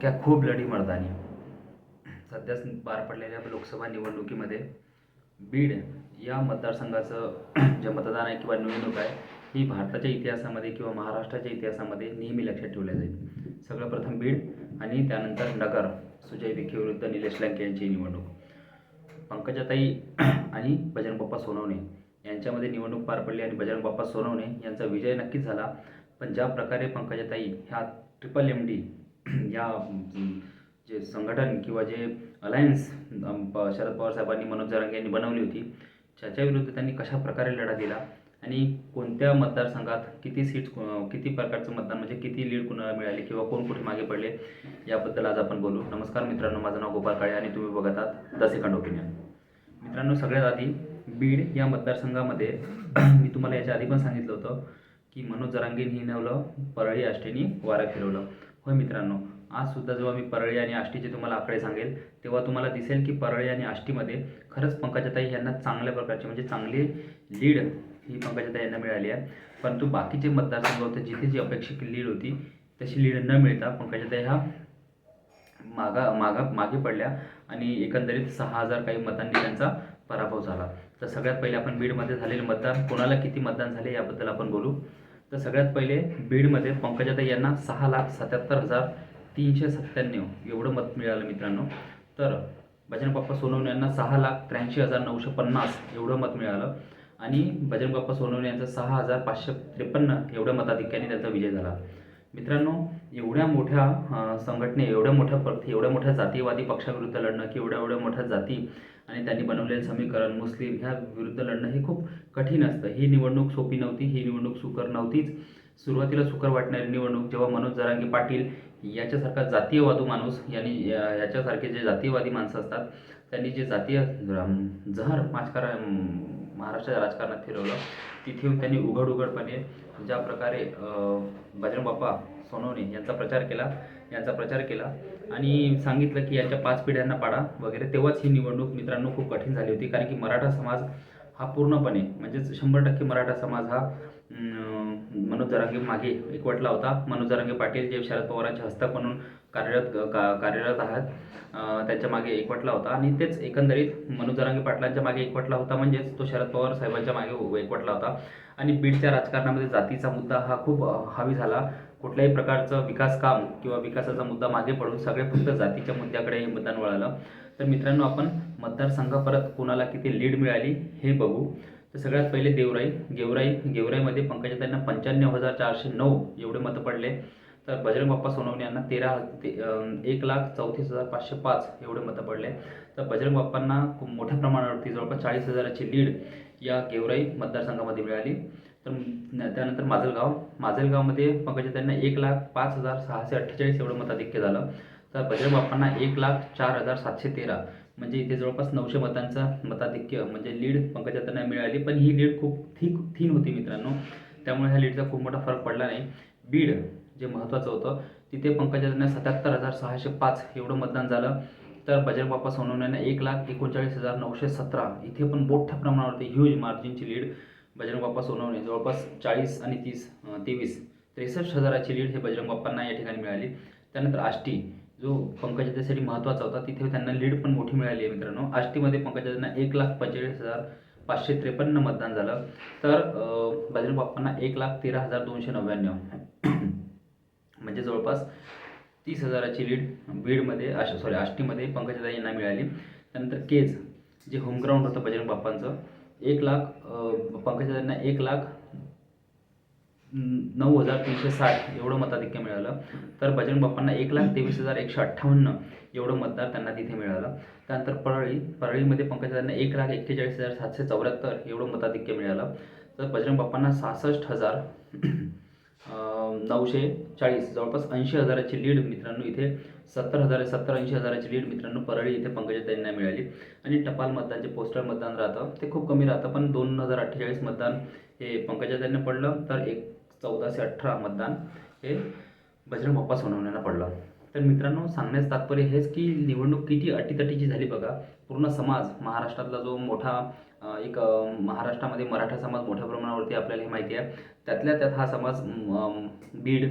क्या खूप लढी मर्दानी हो। सध्याच पार पडलेल्या लोकसभा निवडणुकीमध्ये बीड या मतदारसंघाचं जे मतदान आहे किंवा निवडणूक आहे ही भारताच्या इतिहासामध्ये किंवा महाराष्ट्राच्या इतिहासामध्ये नेहमी लक्षात ठेवल्या जाईल. सगळं प्रथम बीड आणि त्यानंतर नगर सुजय विखे विरुद्ध निलेश लंके यांची निवडणूक. पंकजाताई आणि बजरंग बाप्पा सोनवणे यांच्यामध्ये निवडणूक पार पडली आणि बजरंग बाप्पा सोनवणे यांचा विजय नक्कीच झाला. पण ज्या प्रकारे पंकजाताई ह्या ट्रिपल एम डी या जे संघटन किंवा जे अलायन्स शरद पवार साहेबांनी मनोज जरांगे यांनी बनवली होती त्याच्या विरुद्ध त्यांनी कशा प्रकारे लढा दिला आणि कोणत्या मतदारसंघात किती सीट्स किती प्रकारचं मतदान म्हणजे किती लीड कुणाला मिळाली किंवा कोण कुठे मागे पडले याबद्दल आज आपण बोलू. नमस्कार मित्रांनो माझं नाव गोपाळ काळे आणि तुम्ही बघत आहात द सेकंड ओपिनियन. मित्रांनो सगळ्यात आधी बीड या मतदारसंघामध्ये मी तुम्हाला याच्या आधी पण सांगितलं होतं की मनोज जरांगेन हिनवलं परळी आष्टेनी वारा फिरवलं. होय मित्रांनो आज सुद्धा जेव्हा मी परळी आणि आष्टीचे तुम्हाला आकडे सांगेल तेव्हा तुम्हाला दिसेल की परळी आणि आष्टीमध्ये खरंच पंकजाताई यांना चांगल्या प्रकारचे म्हणजे चांगली लीड ही पंकजाताई यांना मिळाली आहे. परंतु बाकीचे मतदारसंघ होते जिथे जी अपेक्षित लीड होती तशी लीड न मिळता पंकजाताई ह्या मागा मागा मागे पडल्या आणि एकंदरीत सहा हजार काही मतांनी त्यांचा पराभव झाला. तर सगळ्यात पहिले आपण बीडमध्ये झालेले मतदान कोणाला किती मतदान झाले याबद्दल आपण बोलू. तर सगळ्यात पहिले बीडमध्ये पंकजाताई यांना सहा लाख सत्याहत्तर हजार तीनशे सत्त्याण्णव एवढं मत मिळालं मित्रांनो. तर भजन बाप्पा सोनवणे यांना सहा लाख त्र्याऐंशी हजार नऊशे पन्नास एवढं मत मिळालं. आणि भजन बाप्पा सोनवणे यांचं सहा हजार पाचशे त्रेपन्न एवढ्या मताधिक्याने त्यांचा विजय झाला. मित्रांनो एवढ्या मोठ्या संघटने एवढ्या मोठ्या पक्ष एवढ्या मोठ्या जातीयवादी पक्षाविरुद्ध लढणं की एवढ्या एवढ्या मोठ्या जाती आणि त्यांनी बनवलेलं समीकरण मुस्लिम ह्या विरुद्ध लढणं हे खूप कठीण असतं. ही निवडणूक सोपी नव्हती ही निवडणूक सुकर नव्हतीच. सुरुवातीला सुकर वाटणारी निवडणूक जेव्हा मनोज जरांगे पाटील याच्यासारखा जातीयवादू माणूस यांनी या- याच्यासारखे जे जातीयवादी माणसं असतात त्यांनी जे जातीय जहर राजकारण महाराष्ट्राच्या राजकारणात फिरवलं तिथे येऊन त्यांनी उघड उघडपणे ज्या प्रकारे बजरंग बाप्पा सोनवणे यांचा प्रचार केला यांचा प्रचार केला आणि सांगितलं की यांच्या पाच पिढ्यांना पाडा वगैरे. तेव्हाच ही निवडणूक मित्रांनो खूप कठीण झाली होती कारण की मराठा समाज हा पूर्णपणे म्हणजेच शंभर टक्के मराठा समाज हा मनोज जरांगे मागे एकवटला होता. मनोज जरांगे पाटील जे शरद पवारांचे हस्तक म्हणून कार्यरत का कार्यरत आहात अं, त्यांच्या मागे एकवटला होता. आणि तेच एकंदरीत मनोज जरांगे पाटलांच्या मागे एकवटला होता म्हणजेच तो शरद पवार साहेबांच्या मागे एकवटला होता. आणि बीडच्या राजकारणामध्ये जातीचा मुद्दा हा खूप हावी झाला. कुठल्याही प्रकारचं विकास काम किंवा विकासाचा मुद्दा मागे पडून सगळे फक्त जातीच्या मुद्द्याकडे हे मतदान वळालं. तर मित्रांनो आपण मतदारसंघ परत कोणाला किती लीड मिळाली हे बघू. तर सगळ्यात पहिले देवराई. गेवराई गेवराईमध्ये पंकजाताईंना पंच्याण्णव हजार चारशे नऊ एवढे मतं पडले. तर बजरंग बाप्पा सोनवणे यांना तेरा ते एक लाख चौतीस हजार पाचशे पाच एवढे मतं पडले. तर बजरंग बाप्पांना खूप मोठ्या प्रमाणावरती जवळपास चाळीस हजाराची लीड या गेवराई मतदारसंघामध्ये मिळाली. तर त्यानंतर माजलगाव. माजलगावमध्ये पंकजाताईंना एक लाख पाच हजार सहाशे अठ्ठेचाळीस एवढं मताधिक्य झालं. तर बजरंग बाप्पांना एक लाख चार हजार सातशे तेरा. म्हणजे इथे जवळपास नऊशे मतांचा मताधिक्य म्हणजे लीड पंकजाताईंना मिळाली. पण ही लीड खूप थिक थीन होती मित्रांनो. त्यामुळे ह्या लीडचा खूप मोठा फरक पडला नाही. बीड जे महत्त्वाचं होतं तिथे पंकजाताईंना सत्याहत्तर हजार सहाशे पाच एवढं मतदान झालं. तर बजरंग बाप्पा सोनवण्यानं एक लाख एकोणचाळीस हजार नऊशे सतरा. इथे पण मोठ्या प्रमाणावरती ह्यूज मार्जिनची लीड बजरंग बाप्पा सोनवणे. जवळपास चाळीस आणि तीस तेवीस त्रेसष्ट हजाराची लीड हे बजरंग बाप्पांना या ठिकाणी मिळाली. त्यानंतर आष्टी जो पंकजाताईसाठी महत्त्वाचा होता तिथे त्यांना लीड पण मोठी मिळाली आहे मित्रांनो. आष्टीमध्ये पंकजाताईंना एक लाख पंचेचाळीस हजार पाचशे त्रेपन्न मतदान झालं. तर बजरंग बाप्पांना एक लाख तेरा हजार दोनशे नव्याण्णव. म्हणजे जवळपास तीस हजाराची लीड बीडमध्ये आश सॉरी आष्टीमध्ये पंकजाताई यांना मिळाली. त्यानंतर केज जे होमग्राऊंड होतं बजरंग बाप्पांचं एक लाख अं, एक लाख नऊ हजार तीनशे साठ एवढं मताधिक्य मिळालं. तर बजरंग बाप्पांना एक लाख तेवीस हजार एकशे अठ्ठावन्न एवढं मतदार त्यांना तिथे मिळालं. त्यानंतर परळी परळीमध्ये पंकजांना एक लाख एक्केचाळीस हजार सातशे चौऱ्याहत्तर एवढं मताधिक्य मिळालं. तर बजरंग बाप्पांना सहासष्ट हजार नऊशे चाळीस जवळपास ऐंशी हजाराची लीड मित्रांनो इथे सत्तर हजार सत्तर ऐंशी हजाराची लीड मित्रांनो परळी इथे पंकजाताईंना मिळाली. आणि टपाल मतदान जे पोस्टल मतदान राहतं ते खूप कमी राहतं पण दोन हजार अठ्ठेचाळीस मतदान हे पंकजाताईंना पडलं तर एक चौदाशे अठरा मतदान हे बजरंग बाप्पा सोनवण्याला पडलं. तर मित्रांनो सांगण्याचं तात्पर्य हेच की निवडणूक किती अटीतटीची झाली बघा. पूर्ण समाज महाराष्ट्रातला जो मोठा एक महाराष्ट्रामध्ये मराठा समाज मोठ्या प्रमाणावरती आपल्याला हे माहिती आहे. त्यातल्या त्यात हा समाज बीड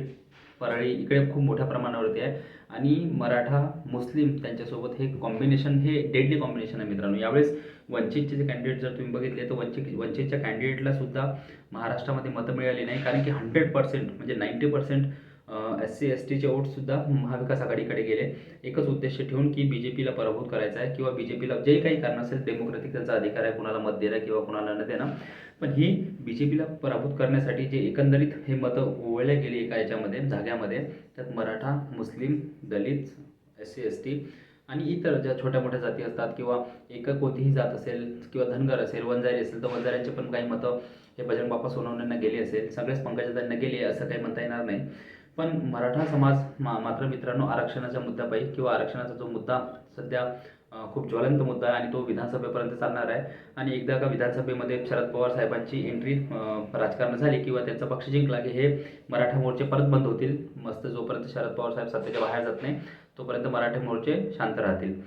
परळी इकडे खूप मोठ्या प्रमाणावरती आहे. आणि मराठा मुस्लिम त्यांच्यासोबत हे कॉम्बिनेशन हे डेडली कॉम्बिनेशन आहे मित्रांनो. यावेळेस वंचितचे जे कॅन्डिडेट जर तुम्ही बघितले तर वंचित वंचितच्या कॅन्डिडेटला सुद्धा महाराष्ट्रामध्ये मतं मिळाली नाही. कारण की हंड्रेड पर्सेंट म्हणजे ninety percent S C S टीचे वोटसुद्धा महाविकास आघाडीकडे गेले. एकच उद्देश ठेवून की बी जे पीला पराभूत करायचं आहे किंवा बी जे पीला जे काही कारण असेल डेमोक्रॅटिक त्यांचा अधिकार आहे कुणाला मत देणं किंवा कुणाला न देणं. पण ही बी जे पीला पराभूत करण्यासाठी जे एकंदरीत हे मतं ओवळले गेली एका याच्यामध्ये जाग्यामध्ये त्यात Maratha Muslim Dalit S C S T आणि इतर ज्या छोट्या मोठ्या जाती असतात किंवा एक कोणतीही जात असेल किंवा धनगर असेल वंजारी असेल तर वंजाऱ्यांचे पण काही मतं हे बजरंग बाप्पा सोनवण्यांना गेली असेल. सगळेच पंकजाताईंना गेली असं काही म्हणता येणार नाही. पण मराठा समाज मा मात्र मित्रांनो आरक्षणाच्या मुद्द्यापायी किंवा आरक्षणाचा जो मुद्दा सध्या खूप ज्वलंत मुद्दा आहे आणि तो विधानसभेपर्यंत चालणार आहे. आणि एकदा का विधानसभेमध्ये शरद पवार साहेबांची एंट्री राजकारण झाली किंवा त्यांचा पक्ष जिंकला की हे मराठा मोर्चे परत बंद होतील. मस्त जोपर्यंत शरद पवार साहेब सत्तेच्या बाहेर जात नाही तोपर्यंत मराठा मोर्चे शांत राहतील.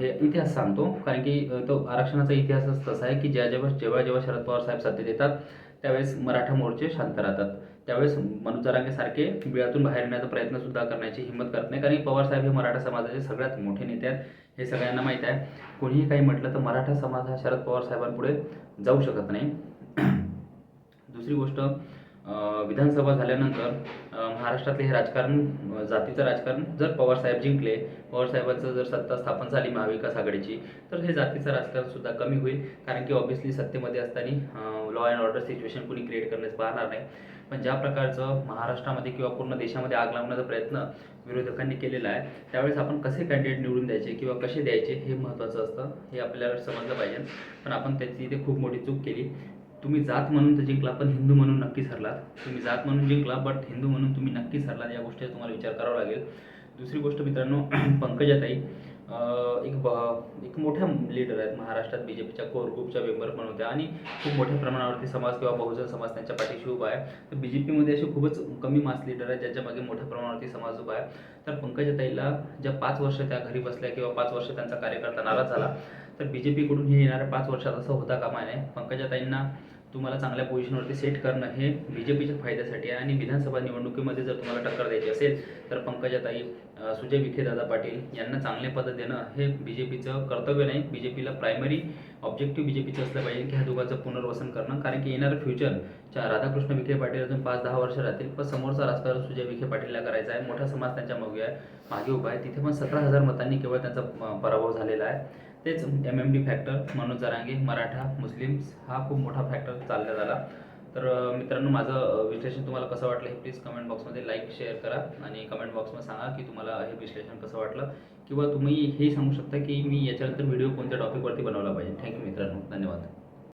हे इतिहास सांगतो. कारण की तो आरक्षणाचा इतिहासच तसा आहे की ज्या जेव्हा जेव्हा जेव्हा शरद पवार साहेब सत्तेत येतात त्यावेळेस मराठा मोर्चे शांत राहतात. त्यावेळेस मनोज जरांगेसारखे बिळातून बाहेर येण्याचा प्रयत्न सुद्धा करण्याची हिंमत करत नाही. कारण की पवार साहेब हे मराठा समाजाचे सगळ्यात मोठे नेते आहेत. हे सगळ्यांना माहीत आहे. कोणीही काही म्हटलं तर मराठा समाज हा शरद पवार साहेबांपुढे जाऊ शकत नाही. दुसरी गोष्ट विधानसभा झाल्यानंतर महाराष्ट्रातले हे राजकारण जातीचं राजकारण जर पवार साहेब जिंकले पवार साहेबांचं जर सत्ता स्थापन झाली महाविकास आघाडीची तर हे जातीचं राजकारण सुद्धा कमी होईल. कारण की ऑब्व्हियसली सत्तेमध्ये असताना लॉ अँड ऑर्डर सिच्युएशन कुणी क्रिएट करण्यास पाहणार नाही. पण ज्या प्रकारचं महाराष्ट्रामध्ये किंवा पूर्ण देशामध्ये आग लावण्याचा प्रयत्न विरोधकांनी केलेला आहे त्यावेळेस आपण कसे कॅन्डिडेट निवडून द्यायचे किंवा कसे द्यायचे हे महत्त्वाचं असतं हे आपल्याला समजलं पाहिजे. पण आपण त्याची इथे खूप मोठी चूक केली. तुम्ही जात म्हणून तर जिंकला पण हिंदू म्हणून नक्कीच हरलात. तुम्ही जात म्हणून जिंकला बट हिंदू म्हणून तुम्ही नक्कीच हरलात या गोष्टीचा तुम्हाला विचार करावा लागेल. दुसरी गोष्ट मित्रांनो पंकजाताई एक ब एक मोठ्या लीडर आहेत. महाराष्ट्रात बी जे पीच्या कोर ग्रुपच्या मेंबर पण होत्या आणि खूप मोठ्या प्रमाणावरती समाज किंवा बहुजन समाज त्यांच्या पाठीशी उभा आहे. तर बी जे पीमध्ये असे खूपच कमी मास लीडर आहेत ज्यांच्या मागे मोठ्या प्रमाणावरती समाज उभा आहे. तर पंकजाताईला ज्या पाच वर्ष त्या घरी बसल्या किंवा पाच वर्ष त्यांचा कार्यकर्ता नाराज झाला तर बी जे पीकडून हे येणाऱ्या पाच वर्षात असं होता कामा नये. पंकजाताईंना तुम्हाला चांगल्या पोझिशनवरती सेट करणं हे बी जे पीच्या फायद्यासाठी आहे आणि विधानसभा निवडणुकीमध्ये जर तुम्हाला टक्कर द्यायची असेल तर पंकजाताई सुजय विखे दादा पाटील यांना चांगले पद देणं हे बी जे पीचं कर्तव्य नाही. बी जे पीला प्रायमरी ऑब्जेक्टिव्ह बी जे पीचं असलं पाहिजे की ह्या दोघांचं पुनर्वसन करणं. कारण की येणारं फ्युचरच्या राधाकृष्ण विखे पाटील अजून पाच दहा वर्ष राहतील पण समोरचा राजकारण सुजय विखे पाटीलला करायचा आहे मोठा समाज त्यांच्या मागे आहे मागे उभा आहे. तिथे पण सतरा हजार मतांनी केवळ त्यांचा पराभव झालेला आहे. तेच M M D factor Manoj Jarange Maratha Muslims हा खूप मोठा फॅक्टर चालला झाला. तर मित्रांनो माझं विश्लेषण तुम्हाला कसं वाटलं हे प्लीज कमेंट बॉक्समध्ये लाईक शेअर करा आणि कमेंट बॉक्समध्ये सांगा की तुम्हाला हे विश्लेषण कसं वाटलं. किंवा तुम्ही हे सांगू शकता की मी याच्यानंतर व्हिडिओ कोणत्या टॉपिकवरती बनवला पाहिजे. थँक्यू मित्रांनो. धन्यवाद.